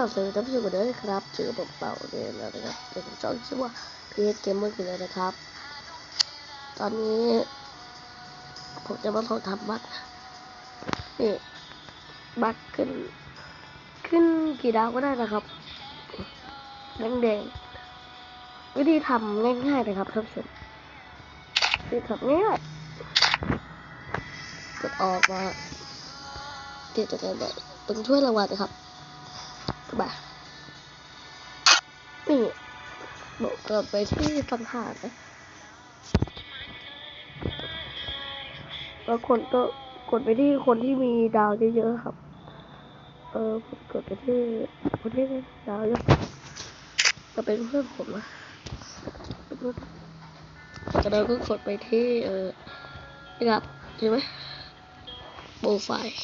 กลับสวัสดีท่านผู้ชมกันด้วยนะครับเจอผมเป่าเนี่ยแล้วนะครับเป็นช่องชื่อว่าพีเอสเกมเมอร์กันแล้วนะครับ ตอนนี้ ผมจะมาลองทำบัตรนี่บัตรขึ้น ขึ้นกี่ดาวก็ได้นะครับแดงแดงๆวิธีทำง่ายๆนะครับท่านผู้ชมวิธีทำง่ายๆกดออกมาติดจากกันแบบตรงถ้วยรางวัลนะครับ มานี่บอกกลับไปที่สังหารนะแล้วคนก็กดไปที่คนที่มีดาวเยอะๆครับ เออผมกดไปที่คนที่มีดาวเยอะก็เป็นเพื่อนผมนะเป็นเพื่อนจากนั้นก็กดไปที่เออนี่ครับเห็นไหมโปรไฟล์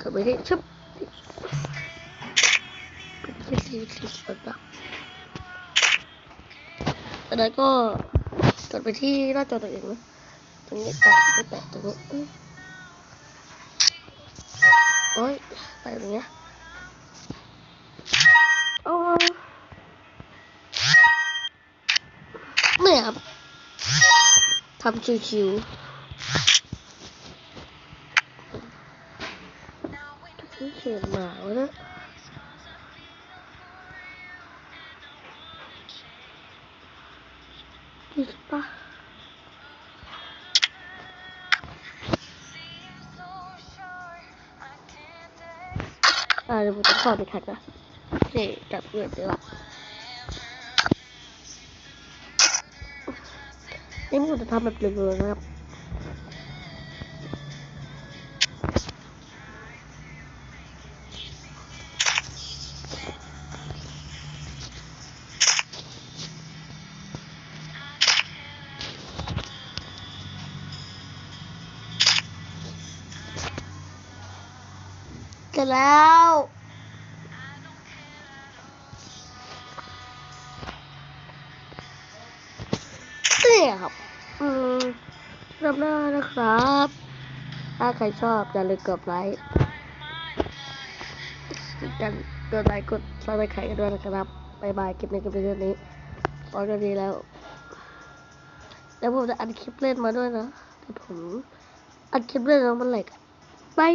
กดไปที่ชึบ ที่สี่สิบแบบจากนั้นก็กดไปที่หน้าจอตัวเองนะตรงนี้แตะไม่แตะตรงนี้อื้อโอ้ยไปตรงเนี้ยโอ้เนี่ยครับทำชิวๆเขียนหมาวะเนะ ดีป่ะอ่าเดี๋ยวผมจะขอไปทัดนะนี่จับเงินเดี๋ยวละนี่ผมจะทำแบบเร็วๆนะครับ เสร็จแล้วเนี่ยครับ อืมรอบหน้านะครับ ถ้าใครชอบอย่าลืมกดไลค์กันกดไลค์กดซับสไครต์กันด้วยนะครับบายบายคลิปนี้ก็เป็นเรื่องนี้พอกันดีแล้ว แล้วผมจะอัดคลิปเล่นมาด้วยนะแต่ผมอัดคลิปเล่นแล้วมันแหลกบาย